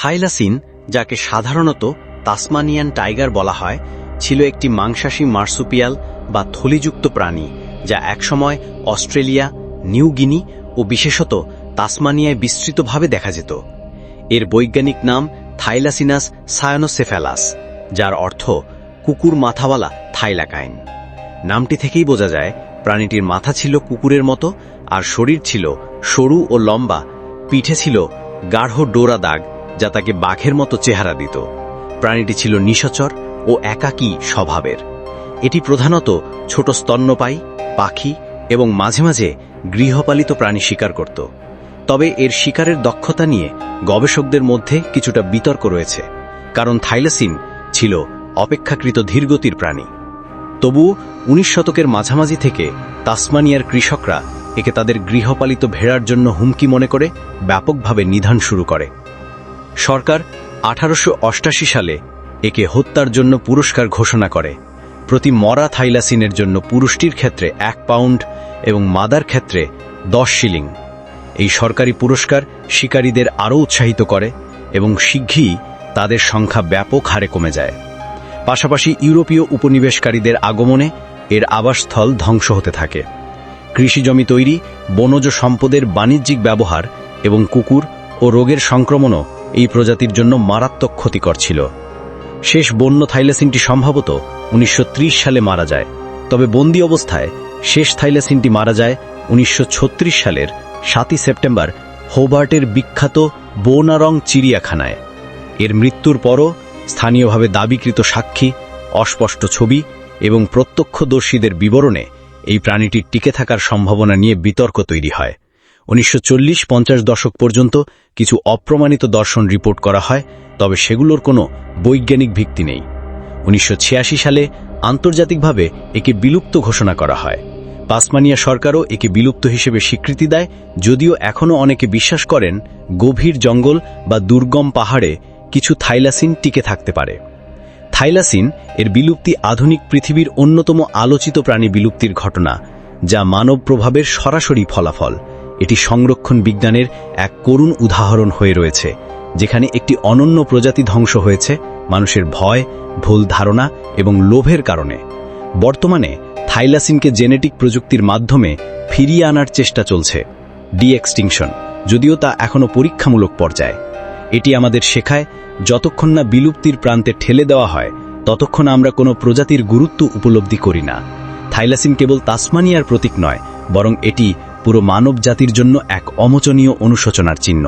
Thylacine, যাকে সাধারণত Tasmanian tiger বলা হয়, ছিল একটি মাংসাশী মার্সুপিয়াল বা থলিযুক্ত প্রাণী, যা একসময় অস্ট্রেলিয়া, নিউ গিনি ও বিশেষত তাসমানিয়ায় বিস্তৃতভাবে দেখা যেত। এর বৈজ্ঞানিক নাম থাইলাসিনাস সায়ানোসেফ্যালাস যার অর্থ কুকুর মাথাওয়ালা থাইলাকাইন। নামটি থেকেই বোঝা যায়, প্রাণীটির মাথা ছিল কুকুরের মতো, আর শরীর ছিল সরু ও লম্বা, পিঠে ছিল গাঢ় ডোরা দাগ যা তাকে বাঘের মতো চেহারা দিত। প্রাণীটি ছিল নিশচর ও একাকী স্বভাবের। এটি প্রধানত ছোট স্তন্যপায়ী, পাখি এবং মাঝে মাঝে গৃহপালিত প্রাণী শিকার করত। তবে এর শিকারের দক্ষতা নিয়ে গবেষকদের মধ্যে কিছুটা বিতর্ক রয়েছে, কারণ থাইলাসিন ছিল অপেক্ষাকৃত ধীরগতির প্রাণী। তবুও উনিশ শতকের মাঝামাঝি থেকে তাসমানিয়ার কৃষকরা একে তাদের গৃহপালিত ভেড়ার জন্য হুমকি মনে করে ব্যাপকভাবে নিধান শুরু করে। সরকার আঠারোশো সালে একে হত্যার জন্য পুরস্কার ঘোষণা করে। প্রতি মরা থাইলাসিনের জন্য পুরুষটির ক্ষেত্রে এক পাউন্ড এবং মাদার ক্ষেত্রে দশ শিলিং। এই সরকারি পুরস্কার শিকারীদের আরও উৎসাহিত করে এবং শিগগিরই তাদের সংখ্যা ব্যাপক হারে কমে যায়। পাশাপাশি ইউরোপীয় উপনিবেশকারীদের আগমনে এর আবাসস্থল ধ্বংস হতে থাকে। কৃষিজমি তৈরি, বনজ সম্পদের বাণিজ্যিক ব্যবহার এবং কুকুর ও রোগের সংক্রমণও এই প্রজাতির জন্য মারাত্মক ক্ষতিকর ছিল। শেষ বন্য থাইলেসিনটি সম্ভবত উনিশশো ত্রিশ সালে মারা যায়। তবে বন্দি অবস্থায় শেষ থাইলেসিনটি মারা যায় উনিশশো ছত্রিশ সালের সাতই সেপ্টেম্বর হোবার্টের বিখ্যাত বোনারং চিড়িয়াখানায়। এর মৃত্যুর পরও স্থানীয়ভাবে দাবিকৃত সাক্ষী, অস্পষ্ট ছবি এবং প্রত্যক্ষদর্শীদের বিবরণে এই প্রাণীটির টিকে থাকার সম্ভাবনা নিয়ে বিতর্ক তৈরি হয়। উনিশশো চল্লিশ দশক পর্যন্ত কিছু অপ্রমাণিত দর্শন রিপোর্ট করা হয়, তবে সেগুলোর কোনো বৈজ্ঞানিক ভিত্তি নেই। উনিশশো ছিয়াশি সালে আন্তর্জাতিকভাবে একে বিলুপ্ত ঘোষণা করা হয়। পাসমানিয়া সরকারও একে বিলুপ্ত হিসেবে স্বীকৃতি দেয়, যদিও এখনও অনেকে বিশ্বাস করেন গভীর জঙ্গল বা দুর্গম পাহাড়ে কিছু থাইলাসিন টিকে থাকতে পারে। থাইলাসিন এর বিলুপ্তি আধুনিক পৃথিবীর অন্যতম আলোচিত প্রাণী বিলুপ্তির ঘটনা, যা মানব প্রভাবের সরাসরি ফলাফল। এটি সংরক্ষণ বিজ্ঞানের এক করুণ উদাহরণ হয়ে রয়েছে, যেখানে একটি অনন্য প্রজাতি ধ্বংস হয়েছে মানুষের ভয়, ভুল ধারণা এবং লোভের কারণে। বর্তমানে থাইলাসিনকে জেনেটিক প্রযুক্তির মাধ্যমে ফিরিয়ে আনার চেষ্টা চলছে ডি এক্সটিংশন যদিও তা এখনও পরীক্ষামূলক পর্যায়ে। এটি আমাদের শেখায়, যতক্ষণ না বিলুপ্তির প্রান্তে ঠেলে দেওয়া হয়, ততক্ষণ আমরা কোনো প্রজাতির গুরুত্ব উপলব্ধি করি না। থাইলাসিন কেবল তাসমানিয়ার প্রতীক নয়, বরং এটি পুরো মানব জাতির জন্য এক অমোচনীয় অনুশোচনার চিহ্ন।